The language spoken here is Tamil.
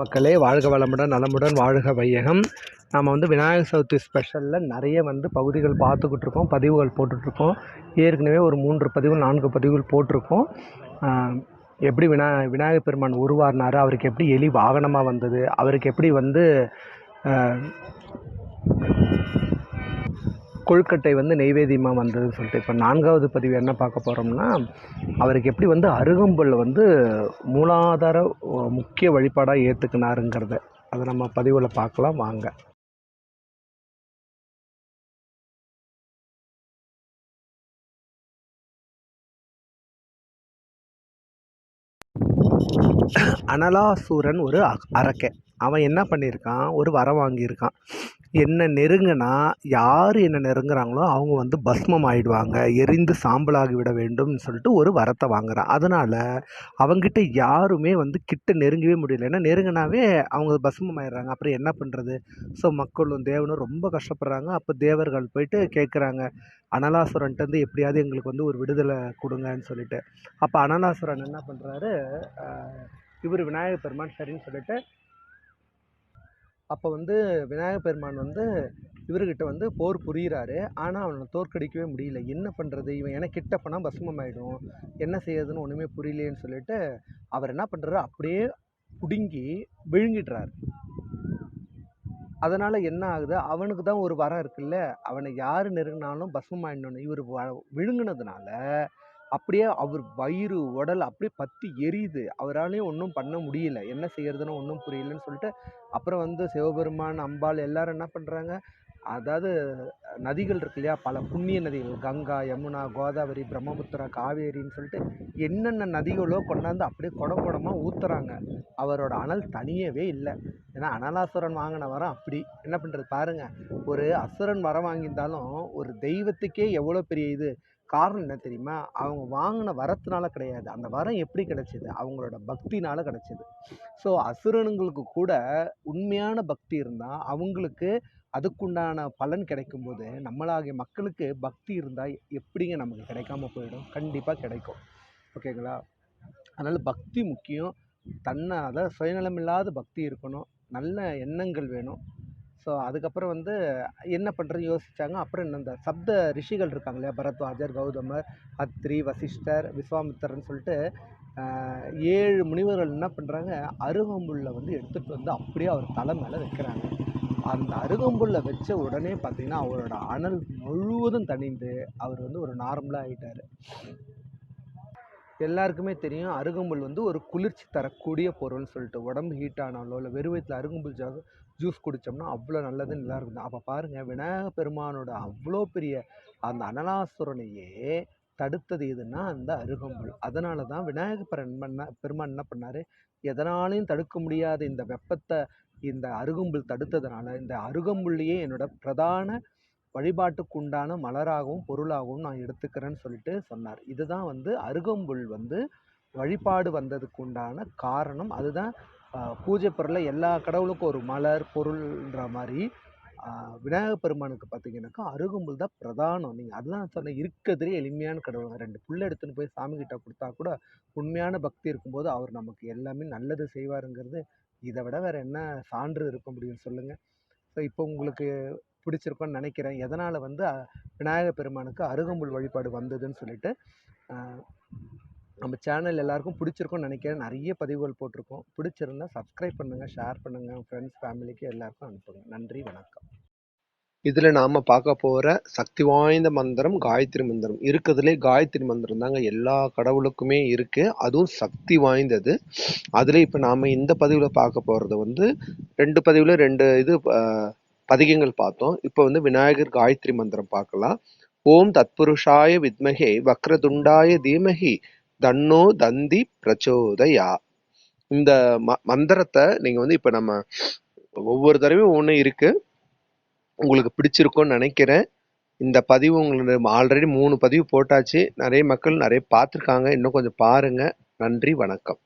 மக்களே வாழ்க வளமுடன் நலமுடன் வாழ்க வையகம். நாம் வந்து விநாயகர் சதுர்த்தி ஸ்பெஷலில் நிறைய வந்து பகுதிகள் பார்த்துக்கிட்டு இருக்கோம் பதிவுகள் போட்டுட்ருக்கோம் ஏற்கனவே ஒரு மூன்று பதிவுகள் நான்கு பதிவுகள் போட்டிருக்கோம். எப்படி விநா விநாயகர் பெருமான் உருவாரினார் அவருக்கு எப்படி எலி வாகனமாக வந்தது அவருக்கு எப்படி வந்து கொழுக்கட்டை வந்து நெய்வேதியமாக வந்ததுன்னு சொல்லிட்டு இப்போ நான்காவது பதிவு என்ன பார்க்க போகிறோம்னா அவருக்கு எப்படி வந்து அருகம்புல் வந்து மூலாதார முக்கிய வழிபாடாக ஏற்றுக்கினாருங்கிறத அதை நம்ம பதிவில் பார்க்கலாம் வாங்க. அனலாசூரன் ஒரு அ- அரக்கை. அவன் என்ன பண்ணியிருக்கான் ஒரு வரம் வாங்கியிருக்கான். என்னை நெருங்கினா யார் என்னை நெருங்குறாங்களோ அவங்க வந்து பஸ்மம் ஆயிடுவாங்க எரிந்து சாம்பலாகி விட வேண்டும்னு சொல்லிட்டு ஒரு வரத்தை வாங்குறான் அதனால் அவங்கிட்ட யாருமே வந்து கிட்ட நெருங்கவே முடியல. ஏன்னா நெருங்கினாவே அவங்க பஸ்மம் ஆயிடுறாங்க அப்புறம் என்ன பண்ணுறது ஸோ மக்களும் தேவனும் ரொம்ப கஷ்டப்படுறாங்க. அப்போ தேவர்கள் போயிட்டு கேட்குறாங்க அனலாசுரன்ட்டு எப்படியாவது எங்களுக்கு வந்து ஒரு விடுதலை கொடுங்கன்னு சொல்லிட்டு. அப்போ அனலாசுரன் என்ன பண்ணுறாரு இவர் விநாயகர் பெருமான் சரின்னு சொல்லிட்டு அப்போ வந்து விநாயகர் பெருமான் வந்து இவர்கிட்ட வந்து போர் புரிகிறாரு ஆனால் அவனை தோற்கடிக்கவே முடியல. என்ன பண்ணுறது இவன் ஏன்னா கிட்ட போனால் பஸ்மம் ஆகிடும் என்ன செய்யறதுன்னு ஒன்றுமே புரியலையேன்னு சொல்லிட்டு அவர் என்ன பண்ணுறாரு அப்படியே பிடுங்கி விழுங்கிடுறாரு. அதனால் என்ன ஆகுது? அவனுக்கு தான் ஒரு வரம் இருக்குல்ல. அவனை யார் நெருங்கினாலும் பஸ்மம் ஆயிடணும் இவர் விழுங்கினதுனால அப்படியே அவர் வயிறு உடல் அப்படியே பற்றி எரியுது. அவராலையும் ஒன்றும் பண்ண முடியல. என்ன செய்யறதுன்னு ஒன்றும் புரியலன்னு சொல்லிட்டு அப்புறம் வந்து சிவபெருமான் அம்பாள் எல்லாரும் என்ன பண்ணுறாங்க அதாவது நதிகள் இருக்கு இல்லையா? பல புண்ணிய நதிகள் கங்கா யமுனா கோதாவரி பிரம்மபுத்திரா காவேரின்னு சொல்லிட்டு என்னென்ன நதிகளோ கொண்டாந்து அப்படியே குடம் குடமாக ஊற்றுறாங்க அவரோட அனல் தனியவே இல்லை. ஏன்னா அனலாசுரன் வாங்கின வரம் அப்படி. என்ன பண்ணுறது பாருங்கள் ஒரு அசுரன் வரம் வாங்கியிருந்தாலும் ஒரு தெய்வத்துக்கே எவ்வளோ பெரிய இது? காரணம் என்ன தெரியுமா? அவங்க வாங்கின வரத்தினால கிடையாது. அந்த வரம் எப்படி கிடச்சிது? அவங்களோட பக்தினால் கிடச்சிது. ஸோ அசுரனுங்களுக்கு கூட உண்மையான பக்தி இருந்தால் அவங்களுக்கு அதுக்குண்டான பலன் கிடைக்கும்போது நம்மளாகிய மக்களுக்கு பக்தி இருந்தால் எப்படிங்க நமக்கு கிடைக்காம போயிடும்? கண்டிப்பாக கிடைக்கும். ஓகேங்களா? அதனால் பக்தி முக்கியம். தன்னை அதாவது சுயநலமில்லாத பக்தி இருக்கணும். நல்ல எண்ணங்கள் வேணும். ஸோ அதுக்கப்புறம் வந்து என்ன பண்ணுறது யோசித்தாங்க அப்புறம் என்ன இந்த சப்த ரிஷிகள் இருக்காங்க இல்லையா? பரத்வாஜர் கௌதமர் அத்ரி வசிஷ்டர் விஸ்வாமித்தர்னு சொல்லிட்டு ஏழு முனிவர்கள் என்ன பண்ணுறாங்க அருகம்புல்லை வந்து எடுத்துகிட்டு வந்து அப்படியே அவர் தலை மேலே வைக்கிறாங்க. அந்த அருகம்புல்லை வச்ச உடனே பார்த்திங்கன்னா அவரோட அனல் முழுவதும் தணிந்து அவர் வந்து ஒரு நார்மலாக ஆகிட்டார் எல்லாருக்குமே தெரியும் அருகம்புல் வந்து ஒரு குளிர்ச்சி தரக்கூடிய பொருள்னு சொல்லிட்டு உடம்பு ஹீட் ஆனாலோ இல்லை வெறும் வயித்துல அருகம்புல் ஜா ஜூஸ் குடித்தோம்னா அவ்வளோ நல்லதுன்னு எல்லாருக்கும் தான் அப்போ பாருங்கள் விநாயக பெருமானோட அவ்வளோ பெரிய அந்த அனலாசுரனையே தடுத்தது எதுன்னா அந்த அருகம்புல். அதனால தான் விநாயக பெருமன் பெருமான் என்ன பண்ணார்? எதனாலையும் தடுக்க முடியாத இந்த வெப்பத்தை இந்த அருகம்புல் தடுத்ததுனால இந்த அருகம்புல்லையே என்னோட பிரதான வழிபாட்டுக்கு உண்டான மலராகவும் பொருளாகவும் நான் எடுத்துக்கிறேன்னு சொல்லிட்டு சொன்னார். இதுதான் வந்து அருகம்புல் வந்து வழிபாடு வந்ததுக்கு உண்டான காரணம். அதுதான் பூஜை பொருளில் எல்லா கடவுளுக்கும் ஒரு மலர் பொருள்ன்ற மாதிரி ஆஹ், விநாயகர் பெருமானுக்கு பார்த்தீங்கன்னாக்கா அருகம்புல் தான் பிரதானம். நீங்கள் அதுதான் சொன்ன இருக்கிறதுலே எளிமையான கடவுள். ரெண்டு புல்லை எடுத்துன்னு போய் சாமி கிட்ட கொடுத்தா கூட உண்மையான பக்தி இருக்கும்போது அவர் நமக்கு எல்லாமே நல்லது செய்வாருங்கிறது. இதை விட வேறு என்ன சான்று இருக்க முடியும் சொல்லுங்கள் ஸோ இப்போ உங்களுக்கு பிடிச்சிருக்கும்னு நினைக்கிறேன். எதனால் வந்து விநாயகர் பெருமானுக்கு அருகம்புல் வழிபாடு வந்ததுன்னு சொல்லிட்டு நம்ம சேனல் எல்லாருக்கும் பிடிச்சிருக்கும்னு நினைக்கிறேன். நிறைய பதிவுகள் போட்டிருக்கோம். பிடிச்சிருந்தா சப்ஸ்கிரைப் பண்ணுங்கள் ஷேர் பண்ணுங்கள் ஃப்ரெண்ட்ஸ் ஃபேமிலிக்கு எல்லாருக்கும் அனுப்புங்க. நன்றி வணக்கம். இதில் நாம் பார்க்க போகிற சக்தி வாய்ந்த மந்திரம் காயத்ரி மந்திரம். இருக்கிறதுலே காயத்ரி மந்திரம் தாங்க எல்லா கடவுளுக்குமே இருக்குது அதுவும் சக்தி வாய்ந்தது. அதில் இப்போ நாம் இந்த பதிவில் பார்க்க போகிறது வந்து ரெண்டு பதிவில் ரெண்டு இது பதிகங்கள் பார்த்தோம். இப்போ வந்து விநாயகர் காயத்ரி மந்திரம் பார்க்கலாம். ஓம் தத்புருஷாய வித்மகே வக்ரதுண்டாய தீமகி தன்னோ தந்தி பிரச்சோதயா. இந்த ம மந்திரத்தை நீங்கள் வந்து இப்போ நம்ம ஒவ்வொரு தடவையும் ஒன்று இருக்குது உங்களுக்கு பிடிச்சிருக்கோன்னு நினைக்கிறேன். இந்த பதிவு உங்களுக்கு ஆல்ரெடி மூணு பதிவு போட்டாச்சு. நிறைய மக்கள் நிறைய பார்த்துருக்காங்க. இன்னும் கொஞ்சம் பாருங்க. நன்றி வணக்கம்.